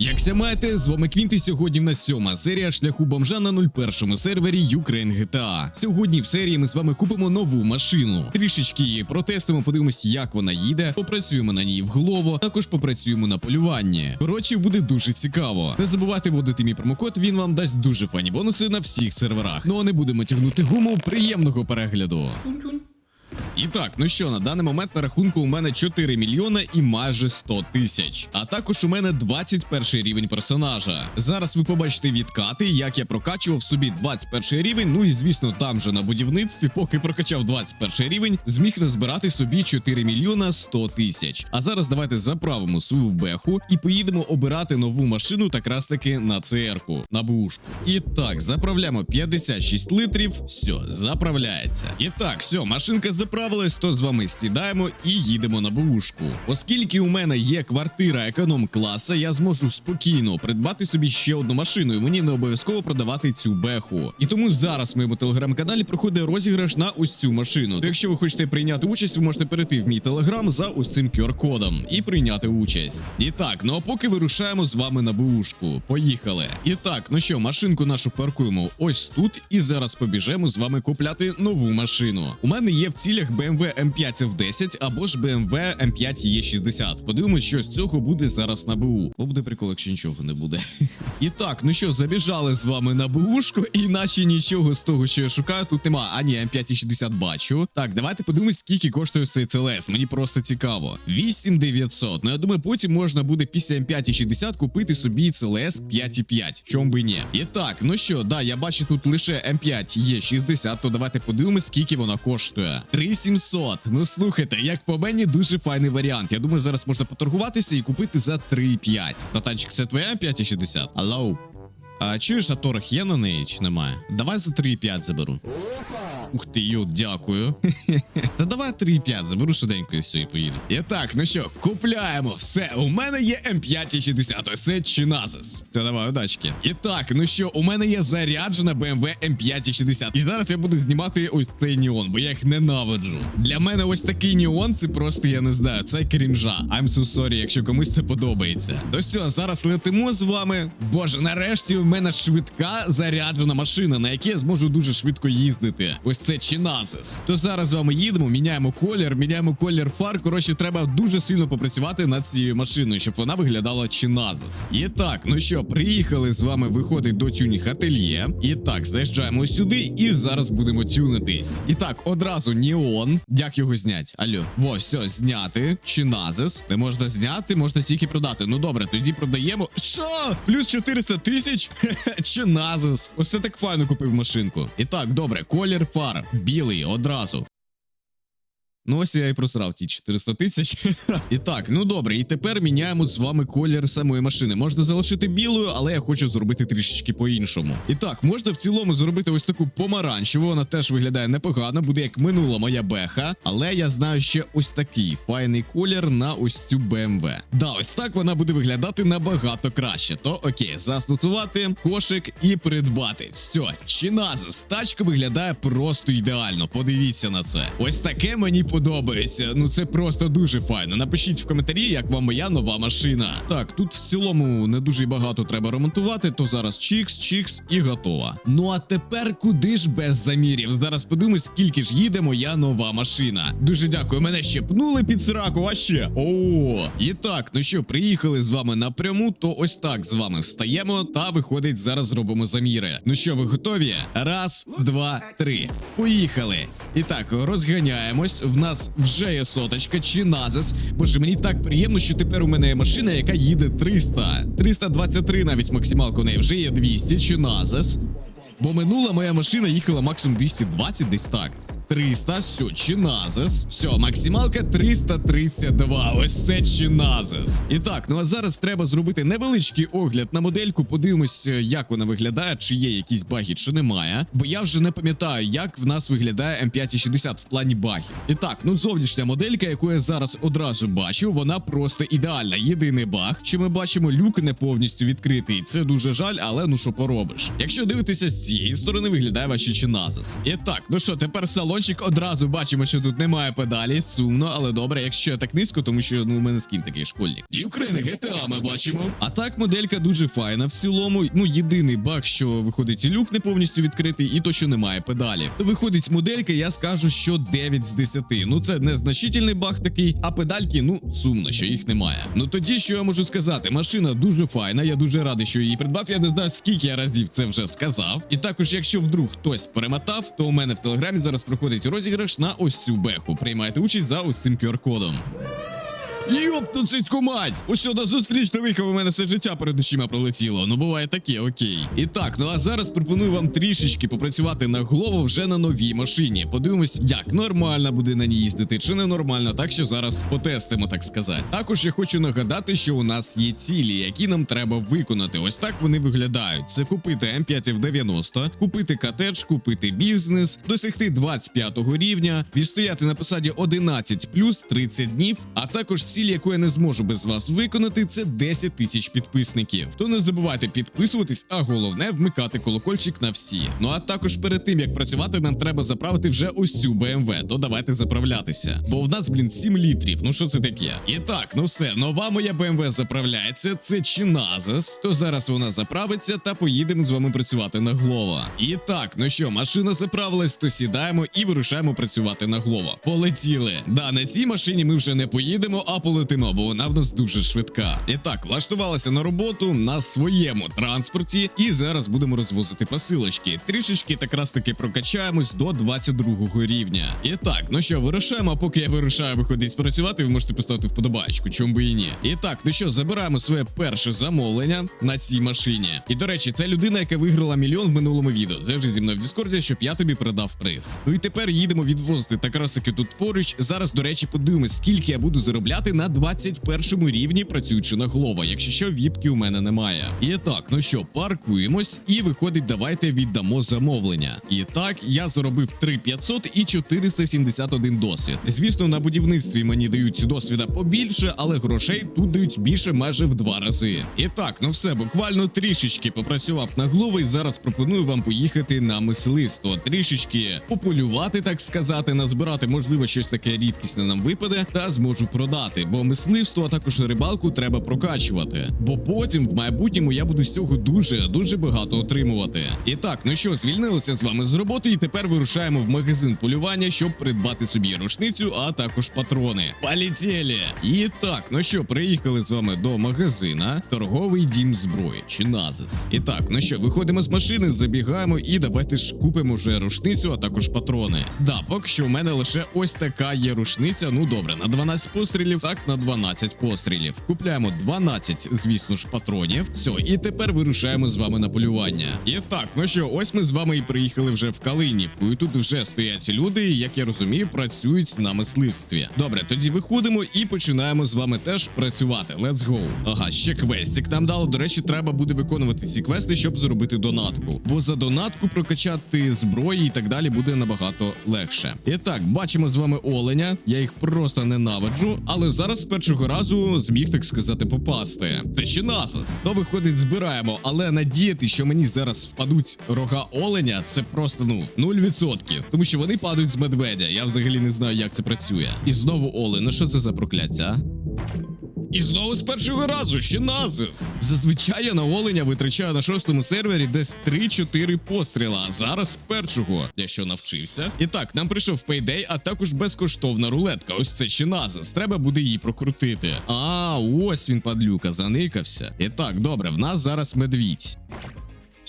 Якся маєте, з вами Квінт і сьогодні в нас сьома серія шляху бомжа на 01 сервері Ukraine GTA. Сьогодні в серії ми з вами купимо нову машину. Трішечки її протестимо, подивимось, як вона їде, попрацюємо на ній вголово, також попрацюємо на полюванні. Коротше, буде дуже цікаво. Не забувайте вводити мій промокод, він вам дасть дуже фані бонуси на всіх серверах. Ну а не будемо тягнути гуму, приємного перегляду. І так, ну що, на даний момент на рахунку у мене 4 мільйона і майже 100 тисяч. А також у мене 21 рівень персонажа. Зараз ви побачите відкати, як я прокачував собі 21 рівень. Ну і звісно, там же на будівництві, поки прокачав 21 рівень, зміг назбирати собі 4 мільйона 100 тисяч. А зараз давайте заправимо свою беху і поїдемо обирати нову машину так раз таки на ЦР-ку, на бушку. І так, заправляємо 56 литрів. Все, заправляється. І так, все, машинка заправилась, то з вами сідаємо і їдемо на бушку. Оскільки у мене є квартира економ класа, я зможу спокійно придбати собі ще одну машину, і мені не обов'язково продавати цю беху. І тому зараз в моєму телеграм-каналі проходить розіграш на ось цю машину. То якщо ви хочете прийняти участь, ви можете перейти в мій телеграм за ось цим QR-кодом і прийняти участь. І так, ну а поки вирушаємо з вами на бушку. Поїхали. І так, ну що, машинку нашу паркуємо ось тут, і зараз побіжемо з вами купляти нову машину. У мене є в цілях BMW M5 F10 або ж BMW M5 E60. Подивимось, що з цього буде зараз на БУ. Бо буде прикол, якщо нічого не буде. І так, ну що, забіжали з вами на БУшку, і наче нічого з того, що я шукаю, тут нема. А ні, М5 60 бачу. Так, давайте подивимось, скільки коштує цей CLS. Мені просто цікаво. 8900. Ну я думаю, потім можна буде після М5 60 купити собі CLS 5,5. Чом би ні. І так, ну що, да, я бачу тут лише М5 є 60, то давайте подивимось, скільки вона коштує. 3700. Ну слухайте, як по мені, дуже файний варіант. Я думаю, зараз можна поторгуватися і купити за 3,5. Натанчик, це твоя М5 60? Алло. А чуєш, а торг є на неї чи немає? Давай за 3,5 заберу. Ух ти, йо, дякую. Та давай 3,5 заберу швиденько і все, і поїду. І так, ну що, купляємо все. У мене є М5 60, ось це Чиназис. Це давай, удачки. І так, ну що, у мене є заряджена BMW М5 60. І зараз я буду знімати ось цей неон, бо я їх ненавиджу. Для мене ось такий неон, це просто я не знаю, це крінжа. I'm so sorry, якщо комусь це подобається. То все, зараз летимо з вами. Боже, нарешті у мене швидка заряджена машина, на якій я зможу дуже швидко їздити. Ось це Чиназис. То зараз з вами їдемо, міняємо колір, міняємо колір фар. Коротше, треба дуже сильно попрацювати над цією машиною, щоб вона виглядала Чиназис. І так, ну що, приїхали з вами виходить до тюнінг ательє. І так, заїжджаємо сюди і зараз будемо тюнитись. І так, одразу Неон. Як його зняти? Алло, во, все, зняти. Чиназис. Не можна зняти, можна тільки продати. Ну добре, тоді продаємо. Що? Плюс 400 тисяч? Чиназис. Ось це так файно купив машинку. І так, добре, колір фар. Білий одразу. Ну, ось я і просрав ті 400 тисяч. і так, ну добре, і тепер міняємо з вами колір самої машини. Можна залишити білою, але я хочу зробити трішечки по-іншому. І так, можна в цілому зробити ось таку помаранчеву. Вона теж виглядає непогано, буде як минула моя беха. Але я знаю ще ось такий файний колір на ось цю BMW. Да, ось так вона буде виглядати набагато краще. То окей, застосувати кошик і придбати. Все, чиназис. Тачка виглядає просто ідеально. Подивіться на це. Ось таке мені подобається. Ну це просто дуже файно. Напишіть в коментарі, як вам моя нова машина. Так, тут в цілому не дуже багато треба ремонтувати, то зараз чікс, чікс і готова. Ну а тепер куди ж без замірів? Зараз подивимось, скільки ж їде моя нова машина. Дуже дякую, мене ще пнули під сраку, а ще. О, і так, ну що, приїхали з вами напряму, то ось так з вами встаємо та виходить, зараз зробимо заміри. Ну що, ви готові? Раз, два, три. Поїхали. І так, розганяємось. В нас вже є соточка чи назис. Боже, мені так приємно, що тепер у мене є машина, яка їде 300. 323 навіть максималка у неї вже є 200 чи назис. Бо минула моя машина їхала максимум 220 десь так. 300, все, Чиназис. Все, максималка 332. Ось це Чиназис. І так, ну а зараз треба зробити невеличкий огляд на модельку. Подивимось, е, як вона виглядає, чи є якісь баги, чи немає. Бо я вже не пам'ятаю, як в нас виглядає М560 в плані багів. І так, ну зовнішня моделька, яку я зараз одразу бачу, вона просто ідеальна. Єдиний баг, що ми бачимо, люк не повністю відкритий. Це дуже жаль, але ну що поробиш. Якщо дивитися з цієї сторони, виглядає ваші Чиназис. І так, ну що, тепер салон балончик. Одразу бачимо, що тут немає педалі. Сумно, але добре, якщо я так низько, тому що ну у мене скін такий школьник. Ukraine GTA ми бачимо. А так, моделька дуже файна в цілому. Ну, єдиний баг, що виходить і люк не повністю відкритий, і то, що немає педалів. Виходить моделька, я скажу, що 9 з 10. Ну це незначительний баг такий, а педальки, ну сумно, що їх немає. Ну тоді, що я можу сказати, машина дуже файна. Я дуже радий, що її придбав. Я не знаю, скільки я разів це вже сказав. І також, якщо вдруг хтось перемотав, то у мене в телеграмі зараз проходить розіграш на ось цю беху. Приймайте участь за ось цим QR-кодом. Йопту цицьку мать! Ось сюди зустрічно виїхав у мене все життя перед очима пролетіло. Ну буває таке, окей. І так, ну а зараз пропоную вам трішечки попрацювати на голову вже на новій машині. Подивимось, як нормально буде на ній їздити, чи не нормально, так що зараз потестимо, так сказати. Також я хочу нагадати, що у нас є цілі, які нам треба виконати. Ось так вони виглядають: це купити М5 в 90, купити котедж, купити бізнес, досягти 25 рівня, відстояти на посаді 11 плюс 30 днів, а також ціль, яку я не зможу без вас виконати, це 10 тисяч підписників. То не забувайте підписуватись, а головне вмикати колокольчик на всі. Ну а також перед тим як працювати, нам треба заправити вже ось цю BMW, То давайте заправлятися. Бо в нас, блін, 7 літрів. Ну що це таке? І так, ну все, нова моя BMW заправляється. Це Чиназес. То зараз вона заправиться та поїдемо з вами працювати на Глова. І так, ну що, машина заправилась, то сідаємо і вирушаємо працювати на Глова. Полетіли. Да, на цій машині ми вже не поїдемо, а полетимо, бо вона в нас дуже швидка. І так, влаштувалася на роботу на своєму транспорті, і зараз будемо розвозити посилочки. Трішечки так раз таки прокачаємось до 22 рівня. І так, ну що, вирушаємо, а поки я вирушаю виходить працювати, ви можете поставити вподобайку, чому би і ні. І так, ну що, забираємо своє перше замовлення на цій машині. І до речі, це людина, яка виграла мільйон в минулому відео. Завжди зі мною в Діскорді, щоб я тобі передав приз. Ну і тепер їдемо відвозити так раз таки тут поруч. Зараз, до речі, подивимось, скільки я буду заробляти на 21 рівні, працюючи на глова, якщо що, віпки у мене немає. І так, ну що, паркуємось, і виходить, давайте віддамо замовлення. І так, я заробив 3500 і 471 досвід. Звісно, на будівництві мені дають досвіда побільше, але грошей тут дають більше майже в два рази. І так, ну все, буквально трішечки попрацював на глови, і зараз пропоную вам поїхати на мисливство. Трішечки пополювати, так сказати, назбирати, можливо, щось таке рідкісне нам випаде, та зможу продати. Бо мисливство, а також рибалку треба прокачувати. Бо потім в майбутньому я буду з цього дуже дуже багато отримувати. І так, ну що, звільнилися з вами з роботи, і тепер вирушаємо в магазин полювання, щоб придбати собі рушницю, а також патрони. Полетіли! І так, ну що, приїхали з вами до магазина, торговий дім зброї чи назис. І так, ну що, виходимо з машини, забігаємо і давайте ж купимо вже рушницю, а також патрони. Да, поки що в мене лише ось така є рушниця. Ну добре, на 12 пострілів, так на 12 пострілів. Купляємо 12, звісно ж, патронів. Все, і тепер вирушаємо з вами на полювання. І так, ну що, ось ми з вами і приїхали вже в Калинівку. І тут вже стоять люди, як я розумію, працюють на мисливстві. Добре, тоді виходимо і починаємо з вами теж працювати. Let's go. Ага, ще квестик нам дали. До речі, треба буде виконувати ці квести, щоб зробити донатку. Бо за донатку прокачати зброї і так далі буде набагато легше. І так, бачимо з вами оленя. Я їх просто ненавиджу, але зараз першого разу зміг так сказати попасти. Це ще насос. То виходить, збираємо, але надіяти, що мені зараз впадуть рога оленя, це просто ну 0%. Тому що вони падають з медведя. Я взагалі не знаю, як це працює. І знову олень. Ну що це за прокляття? а? І знову з першого разу ще назис. Зазвичай я на оленя витрачаю на шостому сервері десь 3-4 постріла. А зараз з першого, я що навчився. І так, нам прийшов пейдей, а також безкоштовна рулетка. Ось це ще назис. Треба буде її прокрутити. А, ось він, падлюка, заникався. І так, добре, в нас зараз медвідь.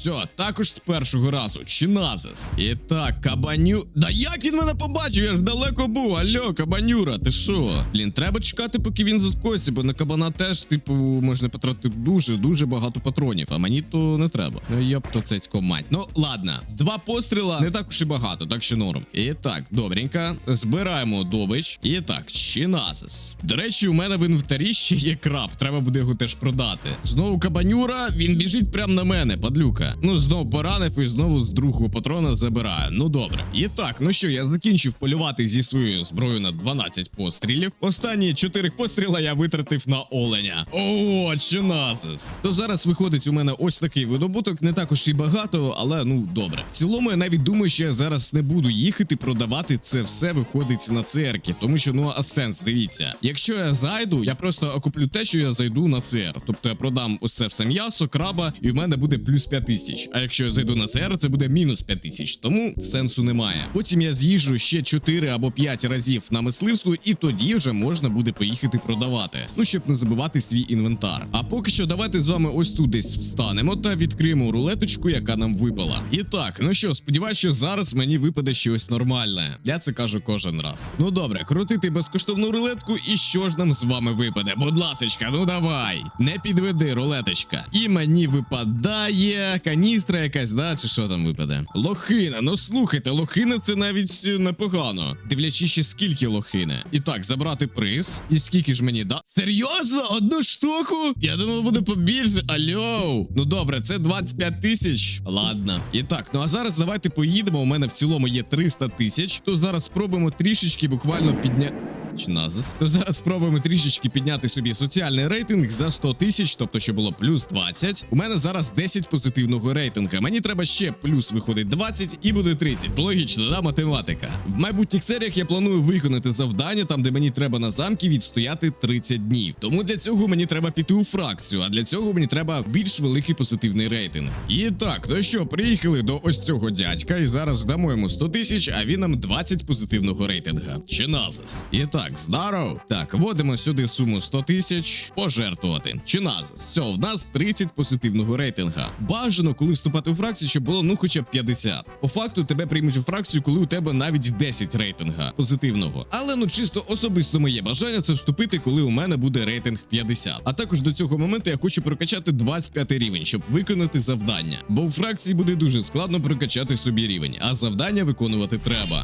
Все, також з першого разу, Чиназис. І так, кабаню. Да як він мене побачив? Я ж далеко був. Алло, кабанюра, ти що? Блін, треба чекати, поки він заспокоїться, бо на кабана теж, типу, можна потратити дуже дуже багато патронів, а мені то не треба. Ну йоп, то цецько мать. Ну ладно, два постріла не так уж і багато, так що норм. І так, добренько, збираємо добич. І так, Чиназис. До речі, у мене в інвентарі ще є краб. Треба буде його теж продати. Знову кабанюра, він біжить прямо на мене, падлюка. Ну знову поранив і знову з другого патрона забираю. Ну добре. І так, ну що, я закінчив полювати зі своєю зброєю на 12 пострілів. Останні 4 постріла я витратив на оленя. О, чиназис. То зараз виходить у мене ось такий видобуток, не також і багато, але ну добре. В цілому я навіть думаю, що я зараз не буду їхати продавати це все виходить на церкві, тому що ну а сенс, дивіться. Якщо я зайду, я просто окуплю те, що я зайду на ЦР. Тобто я продам ось це все м'ясо, краба, і в мене буде плюс 5 тисяч. А якщо я зайду на ЦР, це буде мінус 5 тисяч. Тому сенсу немає. Потім я з'їжджу ще 4 або 5 разів на мисливство, і тоді вже можна буде поїхати продавати. Ну щоб не забивати свій інвентар. А поки що, давайте з вами ось тут десь встанемо та відкриємо рулеточку, яка нам випала. І так, ну що, сподіваюся, що зараз мені випаде щось нормальне. Я це кажу кожен раз. Ну добре, крутити безкоштовну рулетку, і що ж нам з вами випаде? Будь ласочка, ну давай. Не підведи, рулеточка. І мені випадає каністра якась, да, чи що там випаде? Лохина. Ну слухайте, лохина це навіть е, непогано. Дивлячись, ще скільки лохини. І так, забрати приз. І скільки ж мені да? Серйозно? Одну штуку? Я думав, буде побільше. Альо. Ну добре, це 25 тисяч. Ладно. І так, ну а зараз давайте поїдемо. У мене в цілому є 300 тисяч. То зараз спробуємо трішечки буквально підняти. Назис. То зараз спробуємо трішечки підняти собі соціальний рейтинг за 100 тисяч, тобто що було плюс 20. У мене зараз 10 позитивного рейтинга. Мені треба ще плюс виходить 20 і буде 30. Логічно, да, математика. В майбутніх серіях я планую виконати завдання, там де мені треба на замки відстояти 30 днів. Тому для цього мені треба піти у фракцію, а для цього мені треба більш великий позитивний рейтинг. І так, ну що, приїхали до ось цього дядька, і зараз дамо йому 100 тисяч, а він нам 20 позитивного рейтинга. Чи назис? І так, здоров. Так, вводимо сюди суму 100 тисяч, пожертвувати. Чи назис? Все, в нас 30 позитивного рейтинга. Бажано, коли вступати у фракцію, щоб було ну хоча б 50. По факту тебе приймуть у фракцію, коли у тебе навіть 10 рейтинга позитивного. Але ну чисто особисто моє бажання це вступити, коли у мене буде рейтинг 50. А також до цього моменту я хочу прокачати 25 рівень, щоб виконати завдання. Бо у фракції буде дуже складно прокачати собі рівень, а завдання виконувати треба.